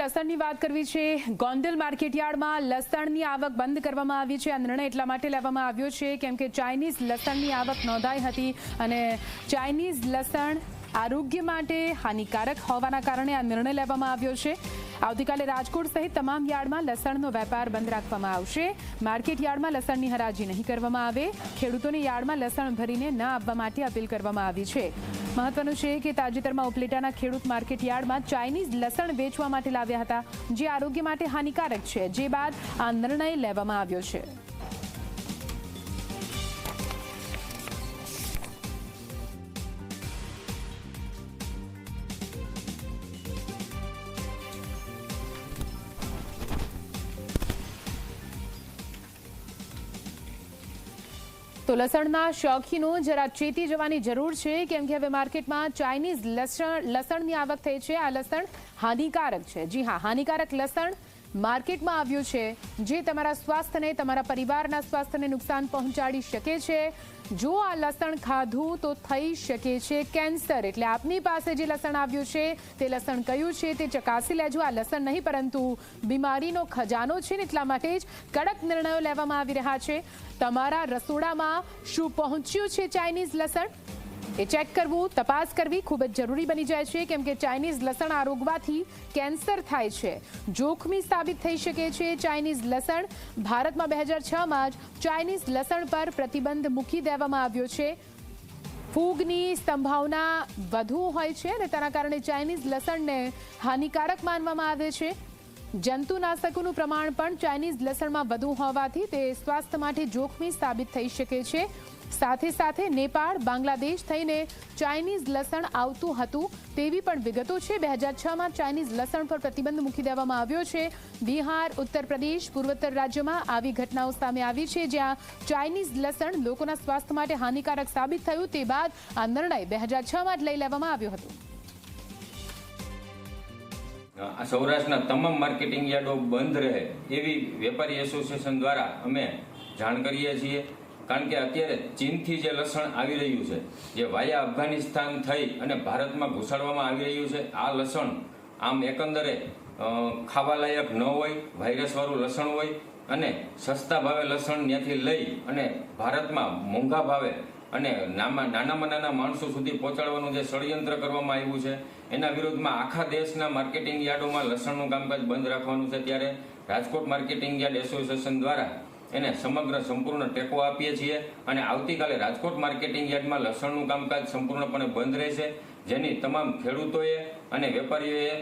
લસણની વાત કરવી છે. ગોંડલ માર્કેટયાર્ડમાં લસણની આવક બંધ કરવામાં આવી છે. આ નિર્ણય એટલા માટે લેવામાં આવ્યો છે, કેમ કે ચાઇનીઝ લસણની આવક નોંધાઈ હતી અને ચાઇનીઝ લસણ આરોગ્ય માટે હાનિકારક હોવાના કારણે આ નિર્ણય લેવામાં આવ્યો છે. આવતીકાલે રાજકોટ સહિત તમામ યાર્ડમાં લસણનો વેપાર બંધ રાખવામાં આવશે. માર્કેટ યાર્ડમાં લસણની હરાજી નહીં કરવામાં આવે. ખેડૂતોને યાર્ડમાં લસણ ભરીને ન આપવા માટે અપીલ કરવામાં આવી છે. મહત્વનું છે કે તાજેતરમાં ઉપલેટાના ખેડૂત માર્કેટ યાર્ડમાં ચાઇનીઝ લસણ વેચવા માટે લાવ્યા હતા, જે આરોગ્ય માટે હાનિકારક છે, જે બાદ આ નિર્ણય લેવામાં આવ્યો છે. તો લસણના શોખીનો જરા ચેતી જવાની જરૂર છે, કેમ કે હવે માર્કેટમાં ચાઇનીઝ લસણ, લસણની આવક થઈ છે. આ લસણ હાનિકારક છે. જી હા, હાનિકારક લસણ માર્કેટમાં આવ્યું છે, જે તમારા સ્વાસ્થ્યને, તમારા પરિવારના સ્વાસ્થ્યને નુકસાન પહોંચાડી શકે છે. જો આ લસણ ખાધું તો થઈ શકે છે કેન્સર. એટલે આપની પાસે જે લસણ આવ્યું છે, તે લસણ કયું છે તે ચકાસી લેજો. આ લસણ નહીં, પરંતુ બીમારીનો ખજાનો છે ને એટલા માટે જ કડક નિર્ણયો લેવામાં આવી રહ્યા છે. તમારા રસોડામાં શું પહોંચ્યું છે ચાઇનીઝ લસણ? એ ચેક કરવું, તપાસ કરવી ખૂબ જ જરૂરી બની જાય છે, કેમ કે ચાઇનીઝ લસણ આરોગવાથી કેન્સર થાય છે. જોખમી સાબિત થઈ શકે છે ચાઇનીઝ લસણ. ભારતમાં બે હજાર છમાં જ ચાઇનીઝ લસણ પર પ્રતિબંધ મૂકી દેવામાં આવ્યો છે. ફૂગની સંભાવના વધુ હોય છે અને તેના કારણે ચાઇનીઝ લસણને હાનિકારક માનવામાં આવે છે. જંતુનાશકોનું પ્રમાણ પણ ચાઇનીઝ લસણમાં વધુ હોવાથી તે સ્વાસ્થ્ય માટે જોખમી સાબિત થઈ શકે છે. સાથે સાથે નેપાળ, બાંગ્લાદેશ થઈને ચાઇનીઝ લસણ આવતું હતું તેવી પણ વિગતો છે. બે હજાર છમાં ચાઇનીઝ લસણ પર પ્રતિબંધ મૂકી દેવામાં આવ્યો છે. બિહાર, ઉત્તર પ્રદેશ, પૂર્વોત્તર રાજ્યોમાં આવી ઘટનાઓ સામે આવી છે, જ્યાં ચાઇનીઝ લસણ લોકોના સ્વાસ્થ્ય માટે હાનિકારક સાબિત થયું. તે બાદ આ નિર્ણય બે હજાર છમાં જ લઈ લેવામાં આવ્યો હતો. સૌરાષ્ટ્રના તમામ માર્કેટિંગ યાર્ડો બંધ રહે એવી વેપારી એસોસિએશન દ્વારા અમે જાણ કરીએ છીએ. કારણ કે અત્યારે ચીનથી જે લસણ આવી રહ્યું છે, જે વાયા અફઘાનિસ્તાન થઈ અને ભારતમાં ઘુસાડવામાં આવી રહ્યું છે, આ લસણ આમ એકંદરે ખાવાલાયક ન હોય, વાયરસવાળું લસણ હોય અને સસ્તા ભાવે લસણ ત્યાંથી લઈ અને ભારતમાં મોંઘા ભાવે અને નામાં, નાનામાં નાના માણસો સુધી પહોંચાડવાનું જે ષડયંત્ર કરવામાં આવ્યું છે, એના વિરોધમાં આખા દેશના માર્કેટિંગ યાર્ડોમાં લસણનું કામકાજ બંધ રાખવાનું છે ત્યારે રાજકોટ માર્કેટિંગ યાર્ડ એસોસિએશન દ્વારા એને સમગ્ર સંપૂર્ણ ટેકો આપીએ છીએ અને આવતીકાલે રાજકોટ માર્કેટિંગ યાર્ડમાં લસણનું કામકાજ સંપૂર્ણપણે બંધ રહેશે. જેની તમામ ખેડૂતોએ અને વેપારીઓએ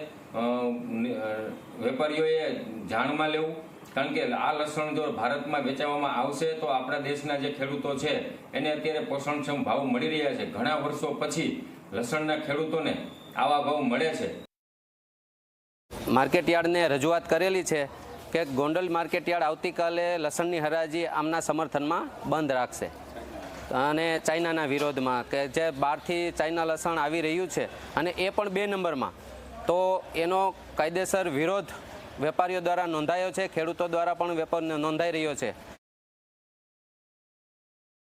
વેપારીઓએ જાણમાં લેવું. કારણ કે આ લસણ જો ભારતમાં વેચાવામાં આવશે તો આપણા દેશના જે ખેડૂતો છે, એને અત્યારે પોષણક્ષમ ભાવ મળી રહ્યા છે. ઘણા વર્ષો પછી લસણના ખેડૂતોને આવા ભાવ મળે છે. માર્કેટ યાર્ડને રજૂઆત કરેલી છે. કે ગોંડલ માર્કેટ યાર્ડ આવતીકાલે લસણની હરાજી આમના સમર્થનમાં બંધ રાખશે. અને ચાઇનાના વિરોધમાં કે જે બહારથી ચાઇના લસણ આવી રહ્યું છે અને એ પણ બે નંબરમાં, તો એનો કાયદેસર વિરોધ વેપારીઓ દ્વારા નોંધાયો છે, ખેડૂતો દ્વારા પણ વેપાર નોંધાઈ રહ્યો છે.